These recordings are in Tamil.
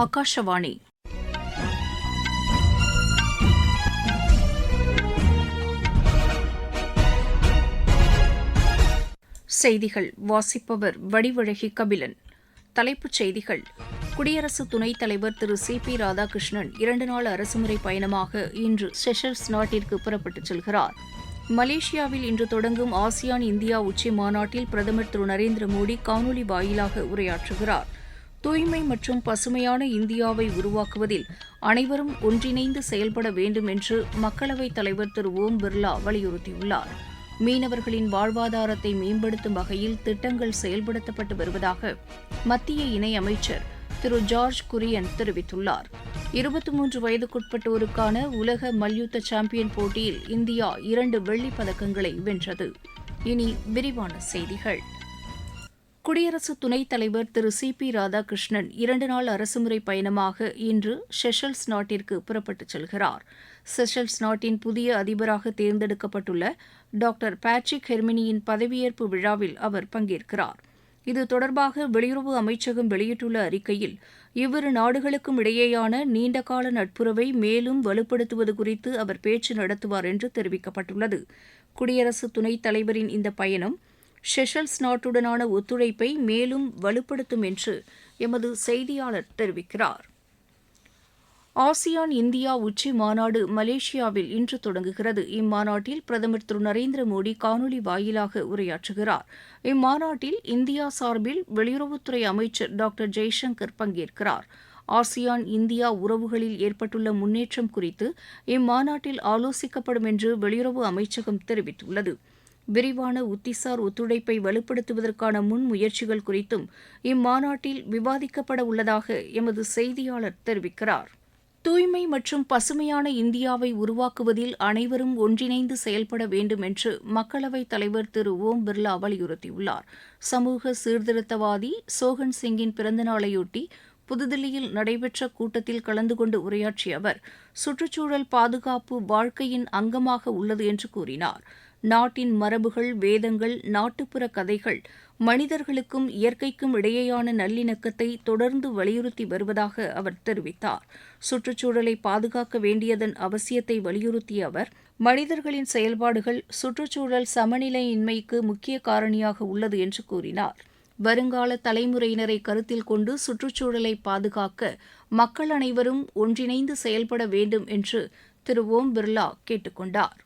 ஆகாஷவாணி செய்திகள். வாசிப்பவர் வடிவழகி கபிலன். தலைப்புச் செய்திகள். குடியரசு துணைத் தலைவர் திரு சி பி ராதாகிருஷ்ணன் இரண்டு நாள் அரசுமுறை பயணமாக இன்று செஷல்ஸ் நாட்டிற்கு புறப்பட்டுச் செல்கிறார். மலேசியாவில் இன்று தொடங்கும் ஆசியான் இந்தியா உச்சி மாநாட்டில் பிரதமர் திரு நரேந்திர மோடி காணொலி வாயிலாக உரையாற்றுகிறார். தூய்மை மற்றும் பசுமையான இந்தியாவை உருவாக்குவதில் அனைவரும் ஒன்றிணைந்து செயல்பட வேண்டும் என்று மக்களவைத் தலைவர் திரு ஓம் பிர்லா வலியுறுத்தியுள்ளார். மீனவர்களின் வாழ்வாதாரத்தை மேம்படுத்தும் வகையில் திட்டங்கள் செயல்படுத்தப்பட்டு வருவதாக மத்திய இணையமைச்சர் திரு ஜார்ஜ் குரியன் தெரிவித்துள்ளார். இருபத்தி மூன்று வயதுக்குட்பட்டோருக்கான உலக மல்யுத்த சாம்பியன் போட்டியில் இந்தியா இரண்டு வெள்ளிப் பதக்கங்களை வென்றது. இனி விரிவான செய்திகள். குடியரசு துணைத் தலைவர் திரு சி பி ராதாகிருஷ்ணன் இரண்டு நாள் அரசுமுறை பயணமாக இன்று செஷல்ஸ் நாட்டிற்கு புறப்பட்டுச் செல்கிறார். செஷல்ஸ் நாட்டின் புதிய அதிபராக தேர்ந்தெடுக்கப்பட்டுள்ள டாக்டர் பேட்ரிக் ஹெர்மினியின் பதவியேற்பு விழாவில் அவர் பங்கேற்கிறார். இது தொடர்பாக வெளியுறவு அமைச்சகம் வெளியிட்டுள்ள அறிக்கையில் இவ்விரு நாடுகளுக்கும் இடையேயான நீண்டகால நட்புறவை மேலும் வலுப்படுத்துவது குறித்து அவர் பேச்சு நடத்துவார் என்று தெரிவிக்கப்பட்டுள்ளது. குடியரசு துணைத் தலைவரின் இந்த பயணம் ஷெஷல்ஸ் நாட்டுடனான ஒத்துழைப்பை மேலும் வலுப்படுத்தும் என்று எமது செய்தியாளர் தெரிவிக்கிறார். ஆசியான் இந்தியா உச்சி மாநாடு மலேசியாவில் இன்று தொடங்குகிறது. இம்மாநாட்டில் பிரதமர் திரு நரேந்திர மோடி காணொலி வாயிலாக உரையாற்றுகிறார். இம்மாநாட்டில் இந்தியா சார்பில் வெளியுறவுத்துறை அமைச்சர் டாக்டர் ஜெய்சங்கர் பங்கேற்கிறார். ஆசியான் இந்தியா உறவுகளில் ஏற்பட்டுள்ள முன்னேற்றம் குறித்து இம்மாநாட்டில் ஆலோசிக்கப்படும் என்று வெளியுறவு அமைச்சகம் தெரிவித்துள்ளது. விரிவான உத்திசார் ஒத்துழைப்பை வலுப்படுத்துவதற்கான முன்முயற்சிகள் குறித்தும் இம்மாநாட்டில் விவாதிக்கப்பட உள்ளதாக எமது செய்தியாளர் தெரிவிக்கிறார். தூய்மை மற்றும் பசுமையான இந்தியாவை உருவாக்குவதில் அனைவரும் ஒன்றிணைந்து செயல்பட வேண்டும் என்று மக்களவைத் தலைவர் திரு. ஓம் பிர்லா வலியுறுத்தியுள்ளார். சமூக சீர்திருத்தவாதி சோகன் சிங்கின் பிறந்தநாளையொட்டி புதுதில்லியில் நடைபெற்ற கூட்டத்தில் கலந்து கொண்டு உரையாற்றிய அவர் சுற்றுச்சூழல் பாதுகாப்பு வாழ்க்கையின் அங்கமாக உள்ளது என்று கூறினார். நாட்டின் மரபுகள் வேதங்கள் நாட்டுப்புற கதைகள் மனிதர்களுக்கும் இயற்கைக்கும் இடையேயான நல்லிணக்கத்தை தொடர்ந்து வலியுறுத்தி வருவதாக அவர் தெரிவித்தார். சுற்றுச்சூழலை பாதுகாக்க வேண்டியதன் அவசியத்தை வலியுறுத்திய அவர் மனிதர்களின் செயல்பாடுகள் சுற்றுச்சூழல் சமநிலையின்மைக்கு முக்கிய காரணியாக உள்ளது என்று கூறினார். வருங்கால தலைமுறையினரை கருத்தில் கொண்டு சுற்றுச்சூழலை பாதுகாக்க மக்கள் அனைவரும் ஒன்றிணைந்து செயல்பட வேண்டும் என்று திரு ஓம் பிர்லா கேட்டுக்கொண்டார்.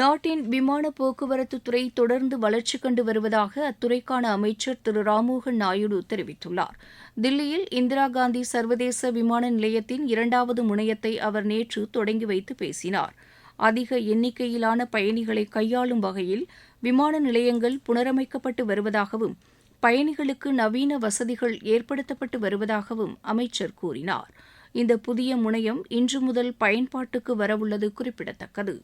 நாட்டின் விமான போக்குவரத்து துறை தொடர்ந்து வளர்ச்சி கண்டு வருவதாக அத்துறைக்கான அமைச்சர் திரு ராம்மோகன் நாயுடு தெரிவித்துள்ளார். தில்லியில் இந்திரா காந்தி சர்வதேச விமான நிலையத்தின் இரண்டாவது முனையத்தை அவர் நேற்று தொடங்கி வைத்து பேசினார். அதிக எண்ணிக்கையிலான பயணிகளை கையாளும் வகையில் விமான நிலையங்கள் புனரமைக்கப்பட்டு வருவதாகவும் பயணிகளுக்கு நவீன வசதிகள் ஏற்படுத்தப்பட்டு வருவதாகவும் அமைச்சர் கூறினார். இந்த புதிய முனையம் இன்று முதல் பயன்பாட்டுக்கு வரவுள்ளது குறிப்பிடத்தக்கது.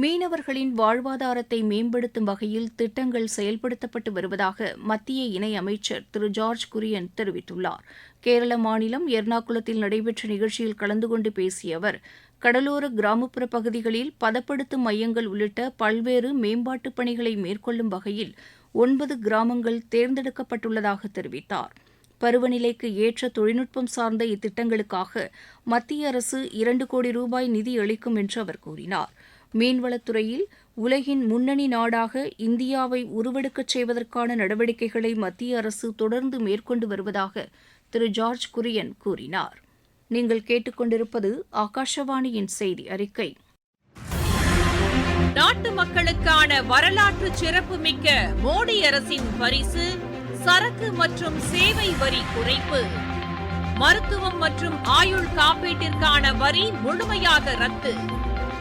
மீனவர்களின் வாழ்வாதாரத்தை மேம்படுத்தும் வகையில் திட்டங்கள் செயல்படுத்தப்பட்டு வருவதாக மத்திய இணையமைச்சர் திரு ஜார்ஜ் குரியன் தெரிவித்துள்ளார். கேரள மாநிலம் எர்ணாகுளத்தில் நடைபெற்ற நிகழ்ச்சியில் கலந்து கொண்டு பேசிய அவர் கடலோர கிராமப்புற பகுதிகளில் பதப்படுத்தும் மையங்கள் உள்ளிட்ட பல்வேறு மேம்பாட்டுப் பணிகளை மேற்கொள்ளும் வகையில் ஒன்பது கிராமங்கள் தேர்ந்தெடுக்கப்பட்டுள்ளதாக தெரிவித்தார். பருவநிலைக்கு ஏற்ற தொழில்நுட்பம் சார்ந்த இத்திட்டங்களுக்காக மத்திய அரசு இரண்டு கோடி ரூபாய் நிதி அளிக்கும் என்று அவர் கூறினார். மீன்வளத்துறையில் உலகின் முன்னணி நாடாக இந்தியாவை உருவெடுக்கச் செய்வதற்கான நடவடிக்கைகளை மத்திய அரசு தொடர்ந்து மேற்கொண்டு வருவதாக திரு ஜார்ஜ் குரியன் கூறினார். நீங்கள் கேட்டுக்கொண்டிருப்பது ஆகாஷவாணியின் செய்தி அறிக்கை. நாட்டு மக்களுக்கான வரலாற்று சிறப்புமிக்க மோடி அரசின் பரிசு சரக்கு மற்றும் சேவை வரி குறைப்பு. மருத்துவம் மற்றும் ஆயுள் காப்பீட்டிற்கான வரி முழுமையாக ரத்து.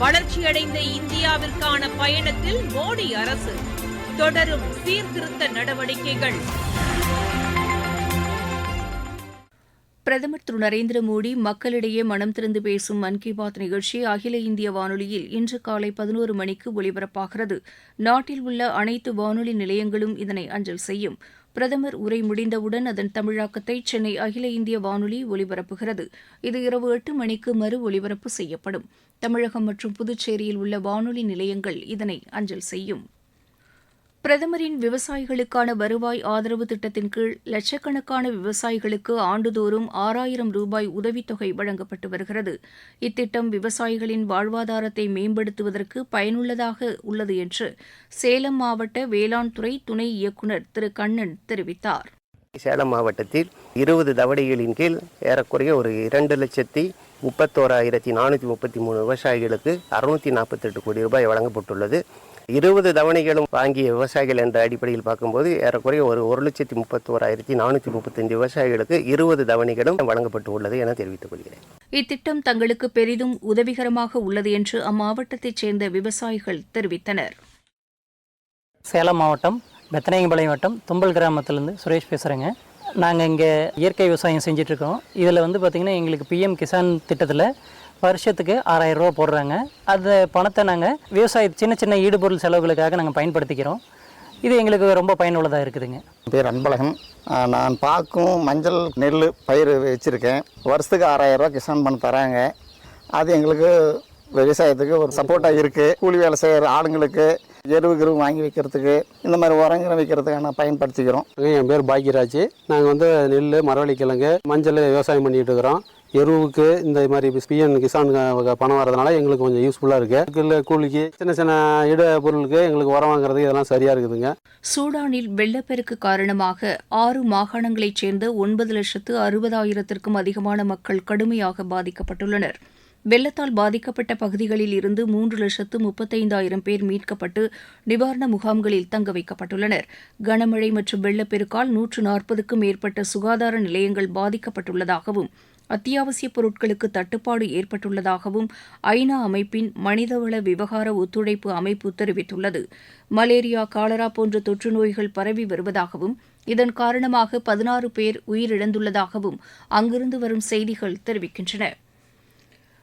வளர்ச்சியடைந்த இந்தியாவிற்கான பயணத்தில் மோடி அரசு தொடரும் சீர்திருத்த நடவடிக்கைகள். பிரதமர் திரு நரேந்திர மோடி மக்களிடையே மனம் திறந்து பேசும் மன் கி பாத் நிகழ்ச்சி அகில இந்திய வானொலியில் இன்று காலை பதினோரு மணிக்கு ஒலிபரப்பாகிறது. நாட்டில் உள்ள அனைத்து வானொலி நிலையங்களும் இதனை அஞ்சல் செய்யும். பிரதமர் உரை முடிந்தவுடன் அதன் தமிழாக்கத்தை சென்னை அகில இந்திய வானொலி ஒலிபரப்புகிறது. இது இரவு எட்டு மணிக்கு மறு ஒலிபரப்பு செய்யப்படும். தமிழகம் மற்றும் புதுச்சேரியில் உள்ள வானொலி நிலையங்கள் இதனை அஞ்சல் செய்யும். பிரதமரின் விவசாயிகளுக்கான வருவாய் ஆதரவு திட்டத்தின் கீழ் லட்சக்கணக்கான விவசாயிகளுக்கு ஆண்டுதோறும் ஆறாயிரம் ரூபாய் உதவித்தொகை வழங்கப்பட்டு வருகிறது. இத்திட்டம் விவசாயிகளின் வாழ்வாதாரத்தை மேம்படுத்துவதற்கு பயனுள்ளதாக உள்ளது என்று சேலம் மாவட்ட வேளாண் துறை துணை இயக்குநர் திரு. கண்ணன் தெரிவித்தார். சேலம் மாவட்டத்தில் இருபது தவடைகளின் கீழ் ஏறக்குறைய ஒரு இரண்டு லட்சத்தி முப்பத்தோராயிரத்தி நானூற்றி முப்பத்தி மூணு விவசாயிகளுக்கு அறுநூத்தி நாற்பத்தெட்டு கோடி ரூபாய் வழங்கப்பட்டுள்ளது. இருபது தவணைகளும் வாங்கிய விவசாயிகள் என்ற அடிப்படையில் பார்க்கும்போது ஏறக்குறைய ஒரு ஒரு லட்சத்தி முப்பத்தோராயிரத்தி நானூற்றி முப்பத்தஞ்சு விவசாயிகளுக்கு இருபது தவணைகளும் வழங்கப்பட்டு உள்ளது என தெரிவித்துக் கொள்கிறேன். இத்திட்டம் தங்களுக்கு பெரிதும் உதவிகரமாக உள்ளது என்று அம்மாவட்டத்தைச் சேர்ந்த விவசாயிகள் தெரிவித்தனர். சேலம் மாவட்டம் பெத்தநாயகம்பாளையம் வட்டம் தும்பல் கிராமத்துலேருந்து சுரேஷ் பேசுகிறேங்க நாங்கள் இங்கே இயற்கை விவசாயம் செஞ்சிட்ருக்கோம் இதில் வந்து பார்த்திங்கன்னா எங்களுக்கு பிஎம் கிசான் திட்டத்தில் வருஷத்துக்கு ஆறாயிரம் ரூபா போடுறாங்க. அந்த பணத்தை நாங்கள் விவசாய சின்ன சின்ன ஈடுபொருள் செலவுகளுக்காக நாங்கள் பயன்படுத்திக்கிறோம். இது எங்களுக்கு ரொம்ப பயனுள்ளதாக இருக்குதுங்க. என் பேர் அன்பழகன். நான் பாக்கும் மஞ்சள் நெல் பயிர் வச்சுருக்கேன். வருஷத்துக்கு ஆறாயிரம் ரூபாய் கிசான் பணம் தராங்க. அது எங்களுக்கு விவசாயத்துக்கு ஒரு சப்போர்ட்டாக இருக்குது கூலி வேலை செய்கிற ஆளுங்களுக்கு எருவு கிருவு வாங்கி வைக்கிறதுக்கு இந்த மாதிரி உரங்கிற வைக்கிறதுக்கான பயன்படுத்திக்கிறோம். என் பேர் பாக்யராஜ் நாங்கள் வந்து நெல் மரவள்ளி கிழங்கு மஞ்சள் விவசாயம் பண்ணிட்டு இருக்கிறோம். எருவுக்கு இந்த மாதிரி பிஎன் கிசான் பணம் வரதுனால எங்களுக்கு கொஞ்சம் யூஸ்ஃபுல்லாக இருக்குது இல்லை கூலிக்கு சின்ன சின்ன இட பொருளுக்கு எங்களுக்கு உரம் வாங்குறது இதெல்லாம் சரியாக இருக்குதுங்க. சூடானில் வெள்ளப்பெருக்கு காரணமாக ஆறு மாகாணங்களைச் சேர்ந்த ஒன்பது லட்சத்து அறுபதாயிரத்திற்கும் அதிகமான மக்கள் கடுமையாக பாதிக்கப்பட்டுள்ளனர். வெள்ளத்தால் பாதிக்கப்பட்ட பகுதிகளில் இருந்து மூன்று லட்சத்து முப்பத்தைந்தாயிரம் பேர் மீட்கப்பட்டு நிவாரண முகாம்களில் தங்க வைக்கப்பட்டுள்ளனர். கனமழை மற்றும் வெள்ளப்பெருக்கால் நூற்று நாற்பதுக்கும் மேற்பட்ட சுகாதார நிலையங்கள் பாதிக்கப்பட்டுள்ளதாகவும் அத்தியாவசியப் பொருட்களுக்கு தட்டுப்பாடு ஏற்பட்டுள்ளதாகவும் ஐநா அமைப்பின் மனிதவள விவகார ஒத்துழைப்பு அமைப்பு தெரிவித்துள்ளது. மலேரியா காலரா போன்ற தொற்று நோய்கள் பரவி வருவதாகவும் இதன் காரணமாக பதினாறு பேர் உயிரிழந்துள்ளதாகவும் அங்கிருந்து வரும் செய்திகள் தெரிவிக்கின்றன.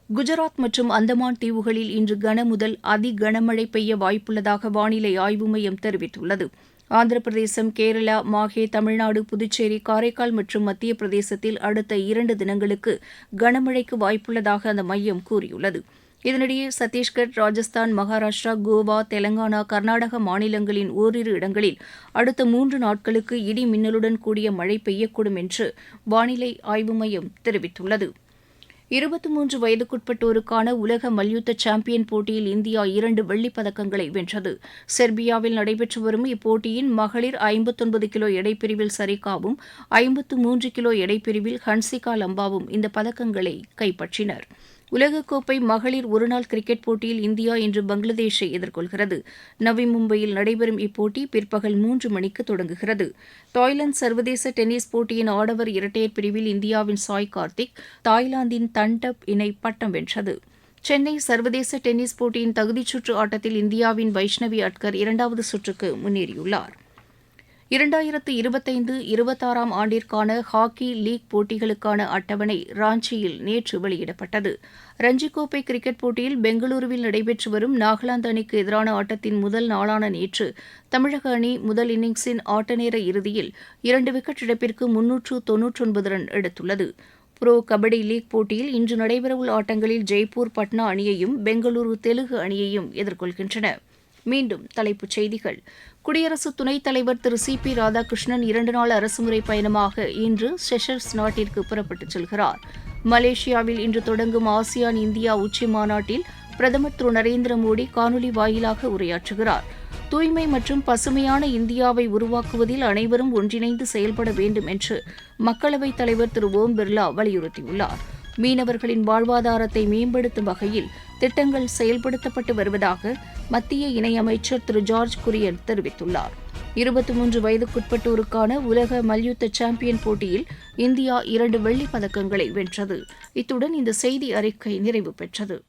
குஜராத் மற்றும் அந்தமான் தீவுகளில் இன்று கன முதல் அதி கனமழை பெய்ய வாய்ப்புள்ளதாக வானிலை ஆய்வு மையம் தெரிவித்துள்ளது. ஆந்திர பிரதேசம் கேரளா மாஹே தமிழ்நாடு புதுச்சேரி காரைக்கால் மற்றும் மத்திய பிரதேசத்தில் அடுத்த இரண்டு தினங்களுக்கு கனமழைக்கு வாய்ப்புள்ளதாக அந்த மையம் கூறியுள்ளது. இதனிடையே சத்தீஸ்கர் ராஜஸ்தான் மகாராஷ்டிரா கோவா தெலங்கானா கர்நாடக மாநிலங்களின் ஓரிரு இடங்களில் அடுத்த மூன்று நாட்களுக்கு இடி மின்னலுடன் கூடிய மழை பெய்யக்கூடும் என்று வானிலை ஆய்வு மையம் தெரிவித்துள்ளது. இருபத்தி மூன்று வயதுக்குட்பட்டோருக்கான உலக மல்யுத்த சாம்பியன் போட்டியில் இந்தியா இரண்டு வெள்ளிப் பதக்கங்களை வென்றது. செர்பியாவில் நடைபெற்று வரும் இப்போட்டியின் மகளிர் ஐம்பத்தொன்பது கிலோ எடைப்பிரிவில் சரிகாவும் ஐம்பத்து மூன்று கிலோ எடைப்பிரிவில் ஹன்சிகா லம்பாவும் இந்த பதக்கங்களை கைப்பற்றினர். உலகக்கோப்பை மகளிர் ஒருநாள் கிரிக்கெட் போட்டியில் இந்தியா இன்று பங்களாதேஷை எதிர்கொள்கிறது. நவி மும்பையில் நடைபெறும் இப்போட்டி பிற்பகல் மூன்று மணிக்கு தொடங்குகிறது. தாய்லாந்து சர்வதேச டென்னிஸ் போட்டியின் ஆடவர் இரட்டையர் பிரிவில் இந்தியாவின் சாய் கார்த்திக் தாய்லாந்தின் தண்டப் இணை பட்டம் வென்றது. சென்னை சர்வதேச டென்னிஸ் போட்டியின் தகுதிச் சுற்று ஆட்டத்தில் இந்தியாவின் வைஷ்ணவி அட்கர் இரண்டாவது சுற்றுக்கு முன்னேறியுள்ளார். இரண்டாயிரத்து இருபத்தைந்து இருபத்தாறாம் ஆண்டிற்கான ஹாக்கி லீக் போட்டிகளுக்கான அட்டவணை ராஞ்சியில் நேற்று வெளியிடப்பட்டது. ரஞ்சிக் கோப்பை கிரிக்கெட் போட்டியில் பெங்களூருவில் நடைபெற்று வரும் நாகாலாந்து அணிக்கு எதிரான ஆட்டத்தின் முதல் நாளான நேற்று தமிழக அணி முதல் இன்னிங்ஸின் ஆட்டநேர இறுதியில் இரண்டு விக்கெட் இழப்பிற்கு முன்னூற்று தொன்னூற்றொன்பது ரன் எடுத்துள்ளது. புரோ கபடி லீக் போட்டியில் இன்று நடைபெறவுள்ள ஆட்டங்களில் ஜெய்ப்பூர் பட்னா அணியையும் பெங்களூரு தெலுங்கு அணியையும் எதிர்கொள்கின்றன. மீண்டும் தலைப்புச் செய்திகள். குடியரசு துணைத் தலைவர் திரு சி. பி. ராதாகிருஷ்ணன் இரண்டு நாள் அரசுமுறை பயணமாக இன்று செஷல்ஸ் நாட்டிற்கு புறப்பட்டுச் செல்கிறார். மலேசியாவில் இன்று தொடங்கும் ஆசியான் இந்தியா உச்சி மாநாட்டில் பிரதமர் திரு நரேந்திர மோடி காணொலி வாயிலாக உரையாற்றுகிறார். தூய்மை மற்றும் பசுமையான இந்தியாவை உருவாக்குவதில் அனைவரும் ஒன்றிணைந்து செயல்பட வேண்டும் என்று மக்களவைத் தலைவர் திரு ஓம் பிர்லா வலியுறுத்தியுள்ளார். மீனவர்களின் வாழ்வாதாரத்தை மேம்படுத்தும் வகையில் திட்டங்கள் செயல்படுத்தப்பட்டு வருவதாக மத்திய இணையமைச்சர் திரு ஜார்ஜ் குரியன் தெரிவித்துள்ளார். இருபத்தி மூன்று வயதுக்குட்பட்டோருக்கான உலக மல்யுத்த சாம்பியன் போட்டியில் இந்தியா இரண்டு வெள்ளிப் பதக்கங்களை வென்றது. இத்துடன் இந்த செய்தி அறிக்கை நிறைவு பெற்றது.